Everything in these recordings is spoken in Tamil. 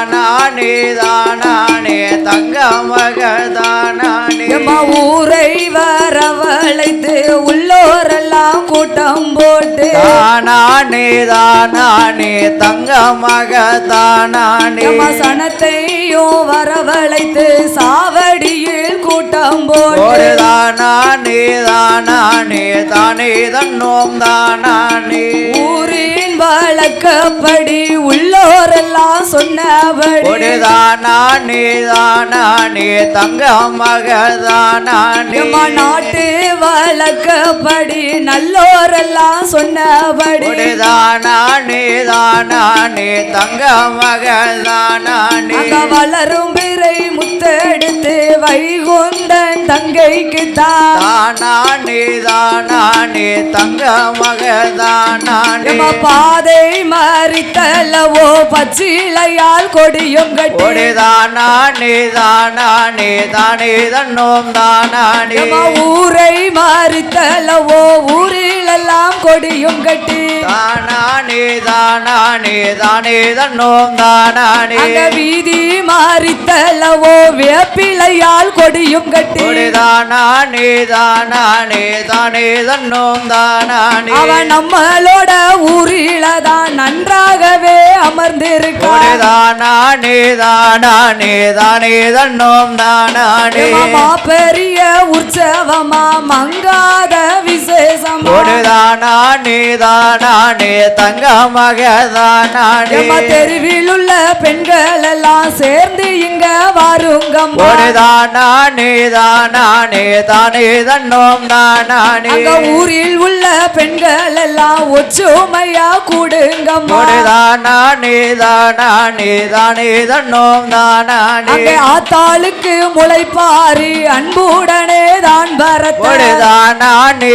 தானானே தானானே தங்க மகதானானே தானானே ஊரை வரவழைத்து உள்ளோரெல்லாம் கூட்டம் தானானே தானானே தங்க மகதானானே எம்மா சனத்தையும் வரவழைத்து சாவடியில் கூட்டம் ஒரு தானானே தானானே தானே தன்னோம் தானானே. ஊரின் வழக்கப்படி உள்ளோரெல்லாம் சொன்னபடி தானானே தானானே தங்க மகதானானே எம்மா நாட்டு வழக்கப்படி நல்லோரெல்லாம் சொன்னபடி ஒரு தானானே தானானே தங்க மகதானானே அங்க வளரும் பிறை முத்தெடுத்து வைகுந்தன் தங்கைக்கு தான் தானானே தானானே தங்க மகதானானே எம்மா பாதை மறித்தல்லவோ பச்சிலையால் கொடியும் கட்டி. ஒரு தானானே தானானே தானே தன்னோம் தானானே. எம்மா ஊரை மறித்தல்லவோ ஊரிலெல்லாம் கொடியும் கட்டி. தானானே தானானே தானே தன்னோம் தானானே. வீதி மாறித்தல்லவோ வேப்பிலையால் கொடியும் கட்டி. தானானே தானானே தானே தன்னோம் தானானே. அவன் நம்மளோட ஊரில தான் நன்றாகவே அமர்ந்திருக்கான். தானானே தானானே தானே தன்னோம் தானானே. பெரிய உற்சவமா மங்காத விசேஷமா. ஒரு தானானே தானானே தங்க மகதானானே எம்மா தெருவில் உள்ள பெண்கள் எல்லாம் சேர்ந்து இங்க வாருங்கம்மா. ஒரு தானானே தானானே தானே தன்னோம் தானானே அங்க ஊரில் உள்ள பெண்கள் எல்லாம் ஒற்றுமையா கூடுங்கம்மா. ஒரு தானானே தானானே தானே தன்னோம் தானானே அங்க ஆத்தாளுக்கு முளைப்பாரி அன்புடனே தான் பரத்த. ஒரு தானானே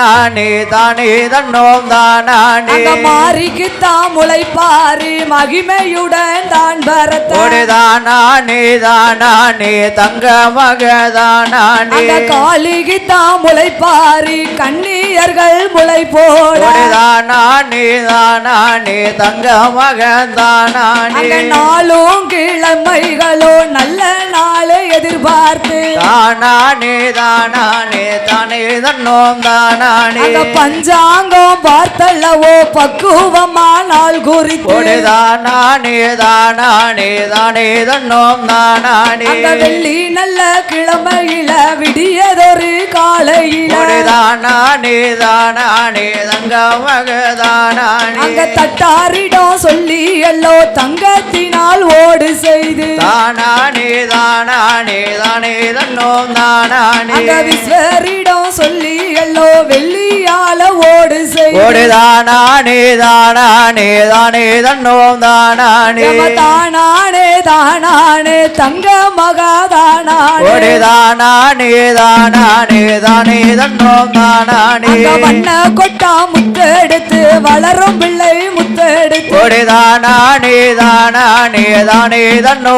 தானானே தானே தன்னோம் தானானே. அங்க மாரிக்கு தான் முளைப்பாரி மகிமையுடன் தான் பரத்த. ஒரு தானானே தானானே தங்க மகதானானே அங்க காளிக்கு தான் முளைப்பாரி கண்ணியர்கள் முளை போட ஒரு தானானே தானானே தங்க மகதானானே நாளும் கிழமைகளோ நல்ல நாளை எதிர்பார்த்து. தானானே தானானே தானே தன்னோம் தானானே. அங்க பஞ்சாங்கம் பார்த்தல்லவோ பக்குவமா நாள் குறித்து தானானே தானானே தானே தன்னோம் தானானே. அங்க வெள்ளி நல்ல கிழமையில விடியதொரு காலையில. தானானே தானானே தங்க மகதானானே அங்க தட்டாரிடம் சொல்லி எல்லோ தங்கத்தினால் ஓடு செய்து. தானானே தானானே தானே தன்னோம் தானானே. விஸ்வரிடம் சொல்லி எல்லோ வெள்ளியால ஓடு செய்து ஒரு தானானே தானானே தானே தன்னோம் தானானே. தானானே தானானே தங்க மகாதானானே. ஒரு தானானே தானானே தானே தன்னோம் தானானே. வண்ண கொட்டா முத்தெடுத்து வளரும் பிள்ளை முத்தெடுத்து. ஒரு தானானே தானானே தானே தன்னோ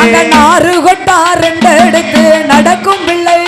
அங்க நாறு கொட்டா ரெண்டு நடக்கும் பிள்ளை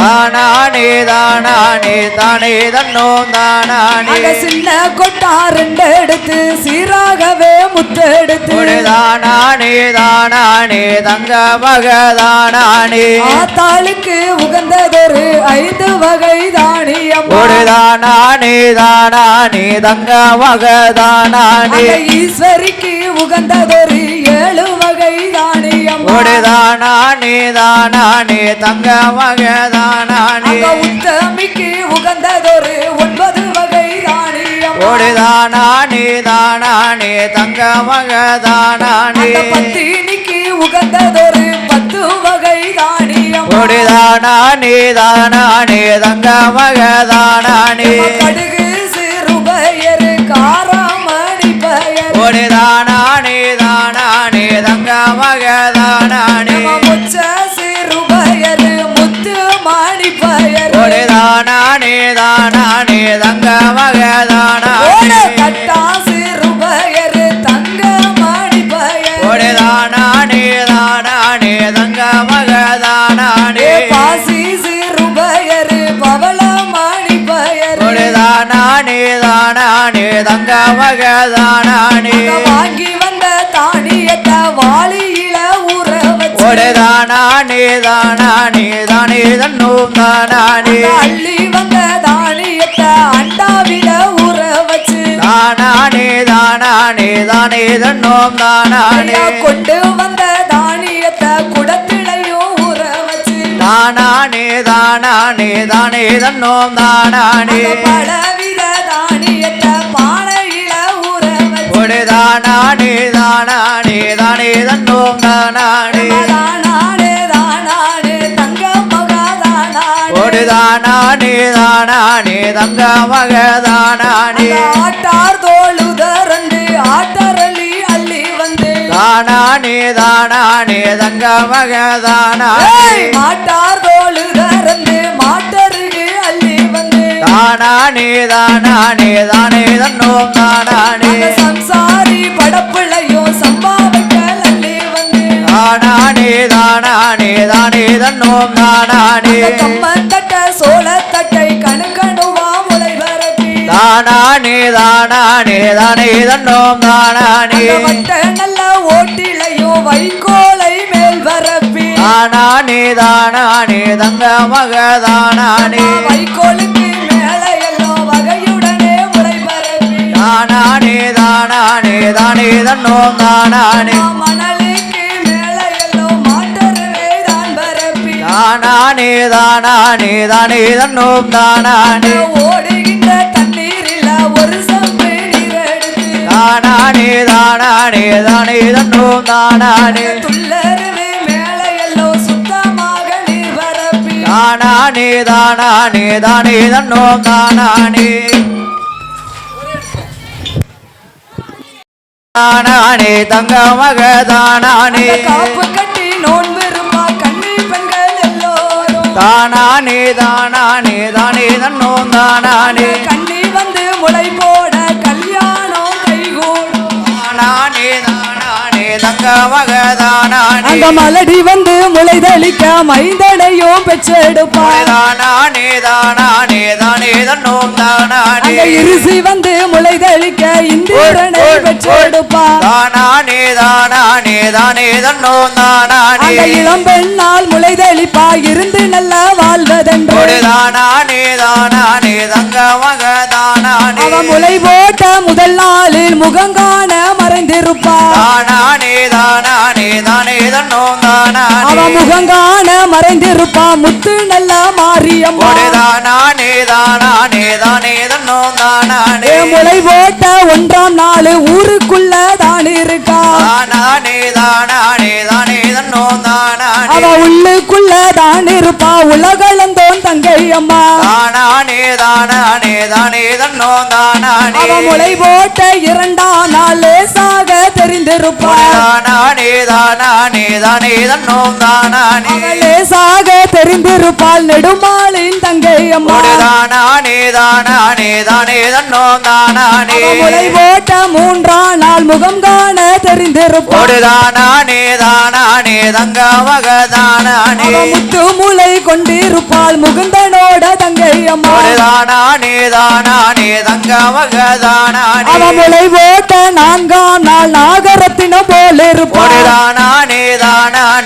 தானானே தானானே தானே தானானே அங்க சின்ன கொட்டா ரெண்டு எடுத்து சீராகவே முத்தெடுத்து. தானானே தானானே தங்க மகதானானே ஆத்தாளுக்கு உகந்ததொரு ஐந்து வகை தானியம் தானானே தானானே தங்க மகதானானே அங்க ஈஸ்வரிக்கு உகந்ததொரு ஏழு வகை தானியம் தானானே தானானே தங்க மகதானானே அங்க உத்தமிக்கு உகந்ததொரு ஒன்பது வகை தானியம் ஒரு தானானே தானானே. தங்க மகதானானே அந்த பத்தினிக்கு உகந்ததொரு பத்து வகை தானியம் ஒரு தானானே தானானே. தங்க மகதானானே கடுகு தானானே தங்க மகதானானே கட்டா சிறுபயரு தங்க மாணி பயர் ஒரு தானானே தானானே தங்க மகதானானே பாசி சிறுபயரு பவள மாணி பயர் ஒரு தானானே தானானே தங்க மகதானானே வாங்கி வந்த தானானே தானானே தானே தன்னோம் தானானே. அள்ளி வந்த தானியத்தை அண்டாவில ஊற வச்சு தானானே தானானே தானே தன்னோம் தானானே. கொண்டு வந்த தானியத்தை குடத்திலையும் ஊற வச்சு தானானே தானானே தானே தன்னோம் தானானே. பலவித தானியத்தை ஊற ஒரு தானானே தானானே தானே தன்னோம் தானானே. தானானே தானானே தங்க ஒரு தானானே தானானே தங்க மகதானானே ஆட்டார் தோளுதரண்டு ஆட்டரளி அள்ளி வந்து. தானானே தானானே தங்க மகதானானே ஏய், மாட்டார் தோளுதரண்டு மாட்டருகு அள்ளி வந்து தானானே தானானே தானே தன்னோம் தானானே. சம்சாரி படப்பிள்ளையும் சம்பாவைக்கல் அள்ளி வந்து. தானானே தானானே தானே தன்னோம் தானானே. அந்த கம்மந்தட்ட சோளத்தட்டை கணுக்கணுவா முளை வரப்பி. தானானே தானானே தானே தன்னோம் தானானே. அந்த வட்ட நல்ல ஓட்டிலையும் வைக்கோலை மேல் வரப்பி. தானானே தானானே தங்க மகதானானே வைக்கோலுக்கு தானானே தானானே தானே தன்னோம் தானானே. தானானே தானானே தானே தன்னோம் தானானே. ஓடுகின்ற தண்ணீரில் ஒரு சம்பு தானானே தானானே தானே தன்னோம் தானானே. தானானே தானானே தானே தன்னோம் தானானே. தானானே தங்க மகதானானே காப்பு கட்டி நோன்பு இருப்பா கண்ணி பெண்கள் எல்லோரும். தானானே தானானே தானே தன்னோம் தானானே கண்ணி வந்து முளை போட தங்க மகதானானே. மலடி வந்து முளை தளிக்க மைந்தனையும் பெற்றெடுப்பா தானானே தானே தன்னோம் தானானே. அங்க இருசி வந்து முளை தளிக்க இந்திரனை பெற்றெடுப்பா தானானே தானானே தானே தன்னோம் தானானே. இளம் பெண்ணால் முளை தெளிப்பா இருந்து நல்லா வாழ்வதென்று. ஒரு தானானே தானானே தங்க மகதானானே. அவ முளை போட்ட முதல் நாளில் முகங்காண மறைந்திருப்பா தானானே தானானே தானே தன்னோம் தானானே அவ முகங்காண மறைந்திருப்பா முத்து நல்லா மாரியம்மா. ஒரு தானானே தானானே தானே தன்னோம் தானானே. முளை போட்ட ஒன்றாம் நாள் ஊருக்குள்ள தான் இருக்கா. தானானே தானானே தானே தன்னோம் தானானே. அவ உள்ளுக்குள்ள தான் இருப்பா. உலகளந்தோன் தங்கை அம்மா தானானே தானானே தானே தன்னோம் தானானே. அவ முளை போட்ட இரண்டாம் நாள் லேசாக தெரிந்திருப்பா. தானானே தானானே தானே தன்னோம் தானானே. அவ லேசாக தெரிந்திருப்பாள் நெடுமாளின் தங்கை அம்மா. தானானே தானானே தானே தன்னோம் தானானே. முளை போட்ட மூன்றாம் நாள் முகம் காண தானானே தானானே தங்க முத்து முளை கொண்டிருப்பாள் முகுந்தனோட தங்கை அம்மா. தானானே தானானே தங்க மகதானானே அவ முளை போட்ட நான்காம் நாள் நாகரத்தினம் போல இருப்பான் நானே தானா.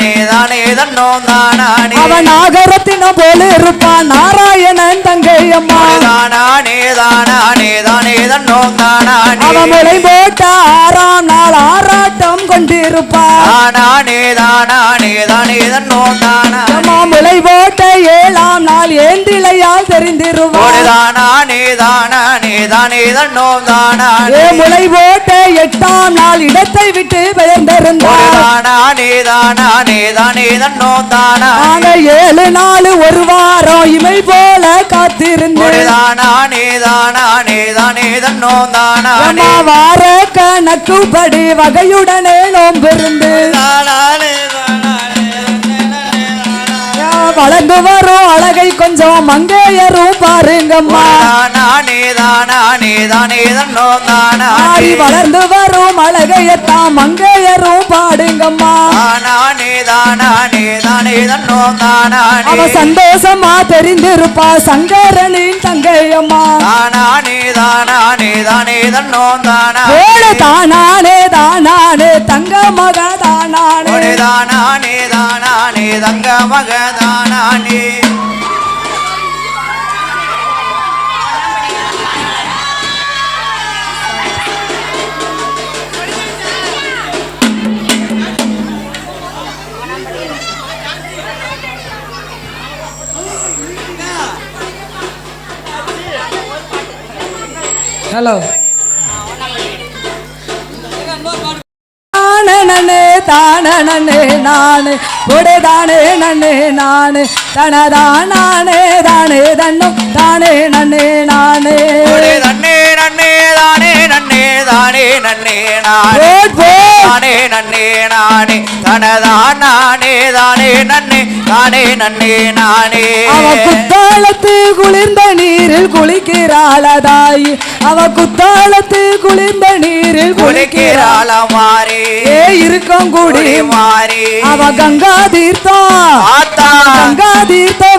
தானானே தானே தன்னோம் தானானே. அவ நாகரத்தினம் போல இருப்பான். நாராயணன் தங்கை அம்மா. தானானே தானானே தானே தன்னோம் தானானே. அவ முளை போட்ட ஆறாம் நாள் ஆராட்டம் கொண்டிருப்பாள் தானானே தானானே தானே தன்னோம் தானானே அம்மா முளை போட்ட ஏழாம் நாள் ஏந்திலையால் தெரிந்திருவாள் ஒரு தானானே தானானே தானே தன்னோம் தானானே. முளை போட்ட எட்டாம் நாள் இடத்தை விட்டு ஒரு பெயர்ந்திருந்தாள் தானானே தானானே தானே தானானே நாங்க ஏழு நாள் ஒரு வாரம் இமை போல காத்திருந்தேன். தானானே தானானே தானே? தன்னோம் தானானே அம்மா வார கணக்குப்படி வகையுடனே நோம்பிருந்து தானானே வளர்ந்து வரும் அழகை கொஞ்சம் மங்கையரும் பாருங்கம்மா. தானானே தானே தன்னோம் தானானே. ஆடி வளர்ந்து வரும் அழகையத்தான் மங்கையரும் பாடுங்கம்மா. தானானே தானே தன்னோம் தானானே. அவ சந்தோஷமா தெரிந்திருப்பா சங்கரனின் தங்கையம்மா. தானானே தானானே தானே தானானே ஓடு தானானே தானானே தங்க மக தானானே. தானானே தங்க மகதானானே ஹலோ நன்னே தானே நன்னே நானு. கொடை தானே நன்னே நானு. தனதானே தானே தன்னம் தானே நன்னே நானே. நன்னே நன்னே தானே நன்னே தானே நன்னே நானே. தானே நன்னே நானே தனதான் நானே தானே நன்னே தானே நன்னே நானே. அவ குத்தாலத்து குளிர்ந்த நீரில் குளிக்கிறாளதாய் அவ குத்தாலத்து குளிர்ந்த நீரில் குளிக்கிறாள் மாறி ஏ இருக்கும் குடி மாறி அவ கங்கா தீர்த்தம் ஆத்தா. கங்கா தீர்த்தம்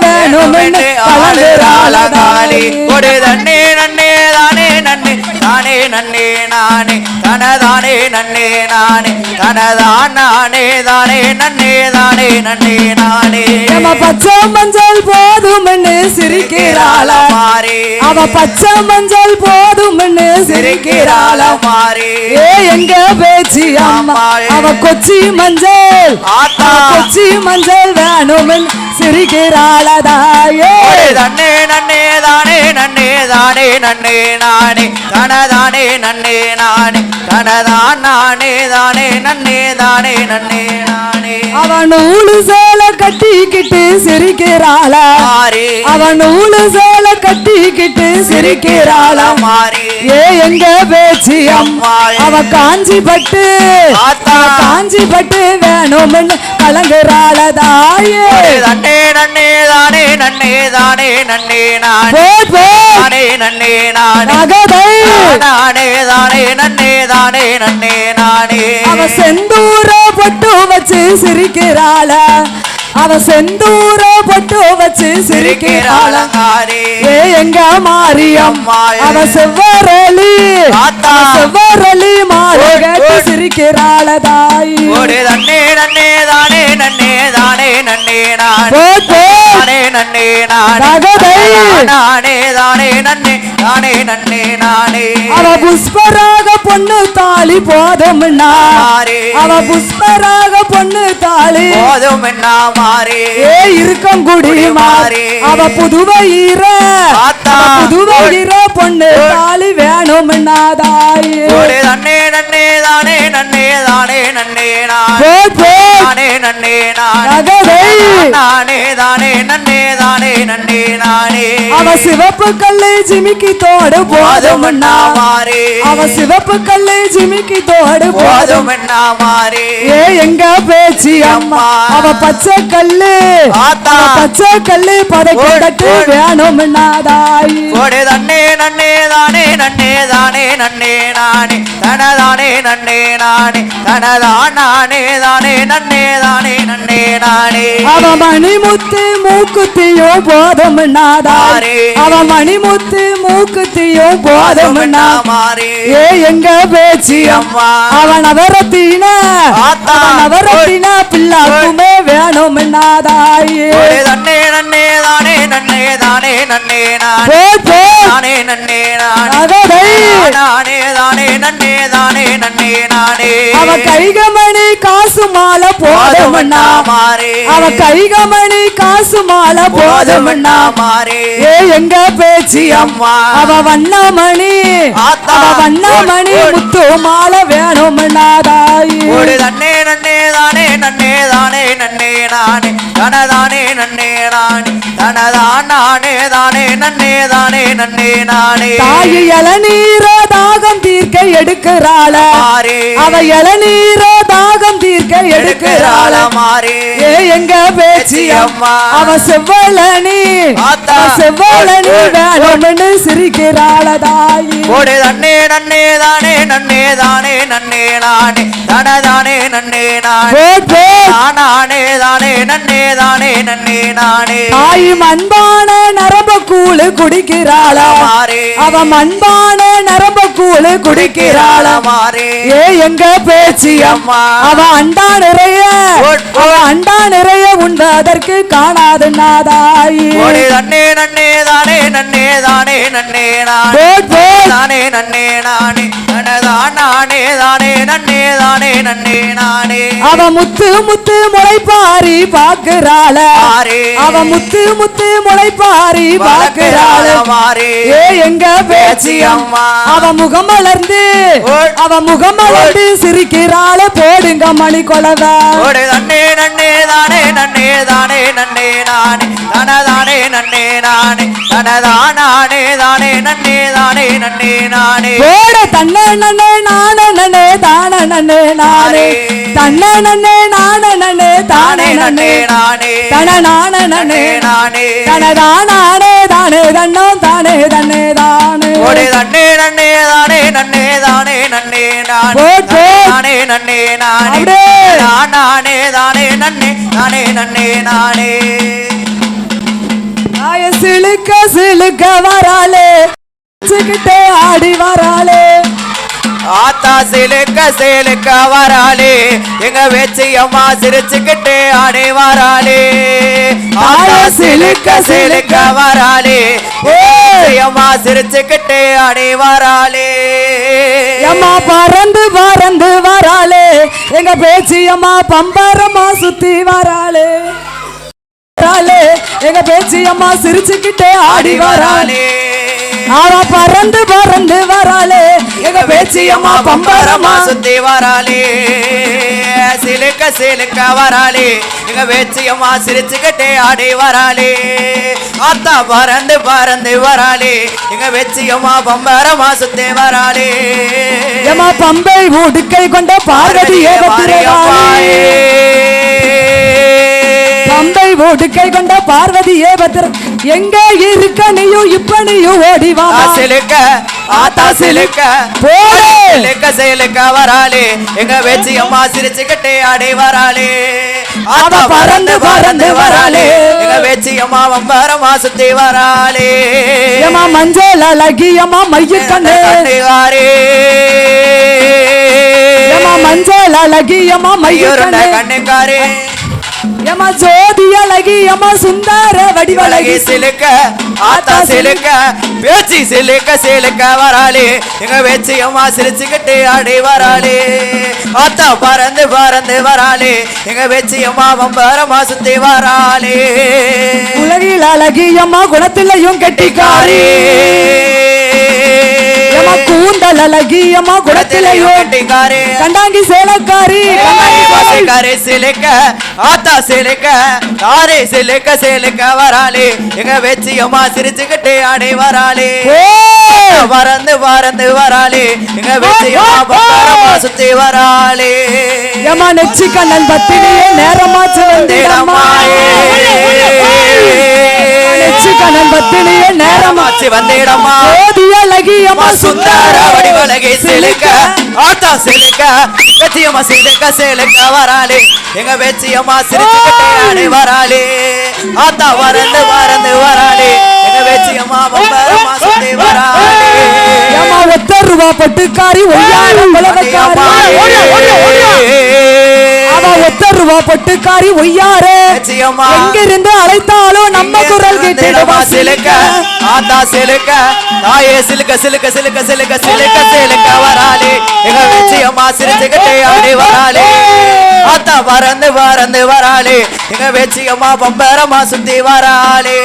கொடு தன்னே நன்னே தானே நன்னே தானே நன்னே நானே. தனதானே நன்னே நானே. தனதான் நானே தானே நன்னே தானே நன்னே நானே. நம்ம பச்சை மஞ்சள் போதும்னு சிரிக்கிறாள. மாறி அவ பச்சை மஞ்சள் போதும்னு சிரிக்கிறாள. மாறி ஏ எங்க பேச்சு அம்மா? அவ கொச்சி மஞ்சள். ஆத்தா. கொச்சி மஞ்சள் வேணும்னு சிரிக்கிறாளதாயே தன்னே நன்னே தானே நன்னே தானே நன்னே நானே. தனதானே நன்னே நானே. தனதான் நானே தானே நன்னே தானே நன்னே நானே. அவன் நூலு சேலை கட்டிக்கிட்டு சிரிக்கிறாள? மாறி. அவன் நூலு சேலை கட்டிக்கிட்டு சிரிக்கிறாள? மாறி. ஏ எங்க பேச்சு அம்மா அவ காஞ்சி பட்டு காஞ்சி பட்டு வேணும்னு கலங்குறாளதாயே தன்னே நன்னே தானே நன்னே தானே நன்னே நானே. தானே நன்னே நானே. நானே தானே நன்னே தானே நன்னே நானே. அவ செந்தூர பொட்டு வச்சு சிரிக்கிறாள. அவ செந்தூர பொட்டு வச்சு சிரிக்கிறாள. ஏ எங்க மாரியம்மா அவ செவ்வரளி. செவ்வரளி மாலை கேட்டு சிரிக்கிறாள தாய். தன்னே நன்னே தானே நன்னே தானே நன்னே நானே. நன்னே நானே. நானே தானே நன்னே தானே நன்னே நானே. அவ புஷ்பராக பொண்ணு தாலி போதும்னா. மாறே. அவ புஷ்பராக பொண்ணு தாலி. போதும் மாறே. ஏ இருக்கும் குடி மாறி. அவ புதுவையிற புதுவையிற பொண்ணு தாலி வேணும்னா தாய் நன்னே தானே நன்னே தானே நன்னே நானே. நன்னே நானே. நானே தானே நன்னே தானே நன்னே நானே அவ சிவப்பு கல்லு ஜிமிக்கி தோடு போதும் மாறே அவ சிவப்பு கல்லு ஜிமிக்கி தோடு போதும் மாறே ஏ எங்க பேச்சு அம்மா? அவ பச்சை கல்லு. பச்சை கல்லு பதக்கி ஓடு, தட்டு ஓடு. வேணும்னா தாய் கொடு தன்னே நன்னே தானே நன்னே தானே நன்னே நானே தனதானே நன்னே நானே தனதான் நானே தானே நன்னே தானே நன்னே நானே அவ மணிமுத்து மூக்குத்தியும் போதும் நாதாய் மாறே. அவ மணிமுத்து மூக்குத்தியும் போதும் ஏ எங்க பேச்சு அம்மா. அவன் அவரத்தின. அவன் அவரத்தின பிள்ளாக்குமே வேணும் நாதாயே தன்னே நன்னே தானே நன்னே தானே நன்னே நானே. நன்னே நானே. நானே தானே நன்னே தானே நன்னே நானே. அவ கைகமணி காசு மாலை போதும் போதும் மாறே. அவ கைகமணி காசு மாலை போதும் போதும் மாறே. ஏ எங்க பேச்சு அம்மா? அவ வண்ணமணி. அவ வண்ணமணி ஓடு, ஓடு. முத்து மாலை வேணும் நாதாயி ஒரு தன்னே நன்னே தானே நன்னே தானே நன்னே நானே. தனதானே நன்னே நானே. தனதான் நானே தானே நன்னே தானே நன்னே நானே. தாயி இளநீர தாகம் தீர்க்க எடுக்கிறாள? அவ இளநீர தாகம் தீர்க்க எடுக்கிறாள? ஏ எங்க பேச்சு அம்மா. அவ செவ்வளனி செவ்வளனி ஓடு, ஓடு. வேணும்னு சிரிக்கிறாள தாயி ஒரு தன்னே நன்னே தானே நன்னே தானே நன்னே நானே. தனதானே நன்னே நானே. நானே தானே நன்னே தானே நன்னே நானே. தாய் மண்பான நரம்ப கூழு குடிக்கிறாள? அவ மண்பான நரம்ப கூழு குடிக்கிறாள மாறே. ஏ எங்க பேச்சு? அம்மா. அவ அண்டா நிறைய. அவ. அண்டா நிறைய. உண்டதற்கு காணாது நாதாயி. தன்னே நன்னே தானே நன்னே தானே நன்னே நானே. தானே நன்னே நானே. நானே தானே நன்னே தானே நன்னே நானே. அவ முத்து முத்து முளைப்பாரி பாக்குறாள. அவ முத்து முத்து முளைப்பாரி பாக்குறாள. மாறே ஏ எங்க பேச்சியம் அம்மா. அவ முகம் ஓட். அவ முகம் மலர்ந்து சிரிக்கிறாள. போடுங்க மணி கொலவ ஓடி தன்னே நன்னே தானே நன்னே நன்னே தானே நன்னே நானே. தனதானே நன்னே நானே தனதான் நானே தானே நன்னே தானே நன்னே நானே. போட தன்ன நன்னே நான நன்னே தான நன்னே நானே. தன்ன நன்னே நான நன்னே தானே நன்னே. நானே. தன நான நன்னே நானே. தனதானே தானே தன்னோ தானே தன்னே தானே. ஓடி தன்னே நன்னே தானே நன்னே தானே நன்னே நானே. தானே நன்னே நானே. நான் நானே தானே நன்னே தானே நன்னே நானே. ஆய சிலுக்க சிலுக்க வராளே. சிக்கிட்டே ஆடி வராளே. ஆத்தா சிலுக்க சிலுக்க வராளே. எங்க வெச்சி அம்மா சிரிச்சுக்கிட்டே ஆடி வராளே. ஆத்தா சிலுக்க சிலுக்க வராளே. அம்மா சிரிச்சுக்கிட்டே ஆடி வராளே. அம்மா பறந்து பறந்து வராளே. எங்க பேச்சி அம்மா பம்பரமா சுத்தி வராளே. வராளே எங்க பேச்சி அம்மா சிரிச்சுக்கிட்டே ஆடி வராளே அவ பறந்து பறந்து வராளே எங்க பேச்சி அம்மா பம்பரமா சுத்தி வராளே சிலுக்க சிலுக்க வராளே எங்க வேச்சியம்மா சிரிச்சுக்கிட்டே ஆடி வராளே ஆத்தா பறந்து பறந்து வராளே எங்க வெச்சியம்மா பம்பரமா சுத்தி வராளே ஏமா பம்பை உடுக்கை கொண்ட பார்வதியே பத்திரகாளி உடுக்கை கொண்ட பார்வதியே பத்திர எங்க இருக்க நீயும் இப்ப நீயும் ஓடி வா. சிலுக்க ஆத்தா சிலுக்க. போடு சிலுக்க சிலுக்க வராளே. எங்க வெச்சியம்மா சிரிச்சுக்கிட்டே ஆடி வராளே. ஆத்தா பறந்து பறந்து வராளே. எங்க வெச்சியம்மா பம்பரமா சுத்தி வராளே. ஏமா மஞ்சள் அழகி ஏமா மைய கண்ணு. கண்ணுகாரே ஏமா மஞ்சள் அழகி ஏமா மைய ஐயோருண்ட கண்ணு. கண்ணுக்காரே. ஏமா ஜோதி அழகி ஏமா சுந்தர வடிவழகி. சிலுக்க ஆத்தா சிலுக்க. பேச்சு சிலுக்க சிலுக்க வராளே. எங்க வெச்சியம்மா சிரிச்சுக்கிட்டு ஆடி வராளே. ஆத்தா பறந்து பறந்து வராளே. எங்க வெச்சியம்மா வம்பரமா சுத்தி வராளே. உலகில் அழகி ஏமா குணத்திலையும் கெட்டிக்காரி. ஏமா கூந்தல் அழகி குணத்திலையும் கட்டிக்காரே கண்டாங்கி சேலக்காரி. காரே சிலுக்க. ஆத்தா சிலுக்க. தாரே சிலுக்க சிலுக்க வராளே. எங்க வெச்சியம்மா சிரிச்சுக்கிட்டு ஆடி வராளே! பறந்து பறந்து வராளே. எங்க வெச்சியம்மா சுத்தி வராளே. ஏமா நெச்சி கண்ணன் பத்தினியே நேரமாச்சு வந்திடம்மா கண்ணன் பத்தினியே நேரமா நேரமாச்சு வந்திடம்மா. ஜோதி அழகி ஏமா சுந்தர வடிவலகை சிலுக்க ஆத்தா சிலுக்க வெச்சியம்மா சிலுக்க சிலுக்க வராளே. எங்க வெச்சியம்மா சிரிச்சுக்கிட்டே ஆடி வராளே. ஆத்தா பறந்து பறந்து வராளே. எங்க வெச்சியம்மா பம்பரமா சுத்தி வராளே. ஏமா ஒத்த ரூபா பட்டுக்காரி ஒய்யாரம் குலவக்காரி அவ ஒத்த ரூபா பட்டுக்காரி ஒய்யாரே? எங்கிருந்து அழைத்தாலும் நம்ம குரல் கேட்டிடுவா சிலுக்க ஆத்தா சிலுக்க தாயே சிலுக்க சிலுக்க சிலுக்க சிலுக்க சிலுக்க சிலுக்க வராளே. எங்க வெச்சியம்மா சிரிச்சுக்கிட்டே ஆடி வராளே. ஆத்தா பறந்து பறந்து வராளே. எங்க வெச்சியம்மா பம்பரமா சுத்தி வராளே.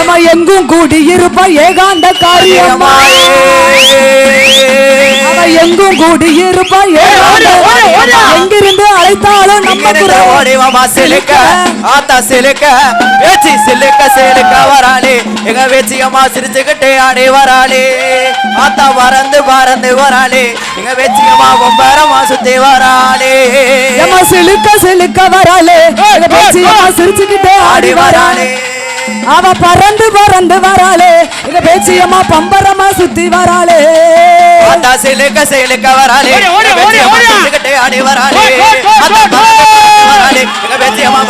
ஏமா எங்கும் கூடி இருப்பா ஏகாந்த காரியம்மா. அவ எங்கும் கூடி இருப்பா எங்கிருந்து அழைத்தாலும் நம்ம ஓடிவாமா சிலுக்க. ஆத்தா சிலுக்க. வேச்சி சிலுக்க சிலுக்க வராளே. எங்க வேச்சியம்மா சிரிச்சுக்கிட்டே ஆடி வராளே. ஆத்தா பறந்து பறந்து வராளே. எங்க வேச்சியம்மா பொம்பரமா சுத்தி வராளே. சிலுக்க செலுக்க வராளே. சிரிச்சுக்கிட்டே ஆடி வராளே. அவ பறந்து பறந்து வராளே. எங்க பேச்சியம்மா பம்பரமா சுத்தி வராளே. அந்த சிலுக்க சிலுக்க வராளே. சுத்திக்கிட்டே ஆடி வராளே. அந்த வராளே. வராலே பேச்சியம்மா